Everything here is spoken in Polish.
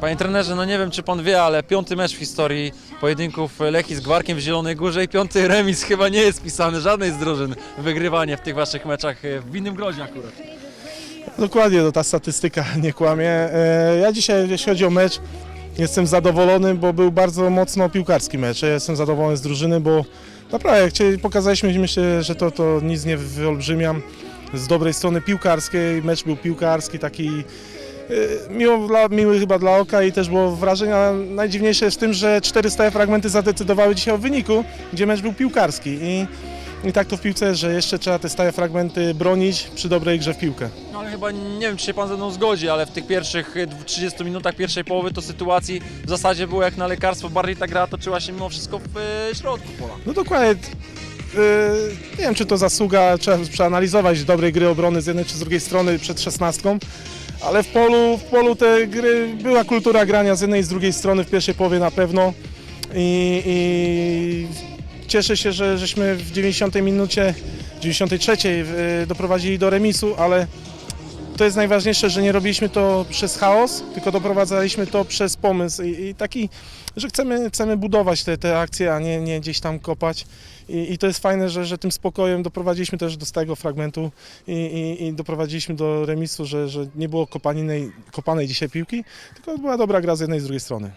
Panie trenerze, no nie wiem czy pan wie, ale piąty mecz w historii pojedynków Lechii z Gwarkiem w Zielonej Górze i piąty remis chyba nie jest pisany żadnej z drużyn wygrywanie w tych waszych meczach e, w innym grodzie akurat. Dokładnie, no ta statystyka nie kłamie. E, Ja dzisiaj, jeśli chodzi o mecz, jestem zadowolony, bo był bardzo mocno piłkarski mecz. Ja jestem zadowolony z drużyny, bo naprawdę pokazaliśmy, myślę, że to, to nic nie wyolbrzymiam. Z dobrej strony piłkarskiej, mecz był piłkarski, taki miło dla, miły chyba dla oka i też było wrażenia najdziwniejsze jest w tym, że cztery stałe fragmenty zadecydowały dzisiaj o wyniku, gdzie mecz był piłkarski i, i tak to w piłce, że jeszcze trzeba te stałe fragmenty bronić przy dobrej grze w piłkę. No ale chyba nie wiem czy się pan ze mną zgodzi, ale w tych pierwszych e, 30 minutach pierwszej połowy to sytuacji w zasadzie było jak na lekarstwo, bardziej ta gra toczyła się mimo wszystko w e, środku pola. No dokładnie. Yy, nie wiem, czy to zasługa, trzeba przeanalizować dobrej gry obrony z jednej czy z drugiej strony przed szesnastką, ale w polu, w polu te gry była kultura grania z jednej i z drugiej strony w pierwszej połowie na pewno i, i cieszę się, że żeśmy w 90 minucie, 93 yy, doprowadzili do remisu, ale to jest najważniejsze, że nie robiliśmy to przez chaos, tylko doprowadzaliśmy to przez pomysł i, i taki, że chcemy, chcemy budować te, te akcje, a nie, nie gdzieś tam kopać. I, I to jest fajne, że, że tym spokojem doprowadziliśmy też do stałego fragmentu i, i, i doprowadziliśmy do remisu, że, że nie było kopanej, kopanej dzisiaj piłki, tylko była dobra gra z jednej i z drugiej strony.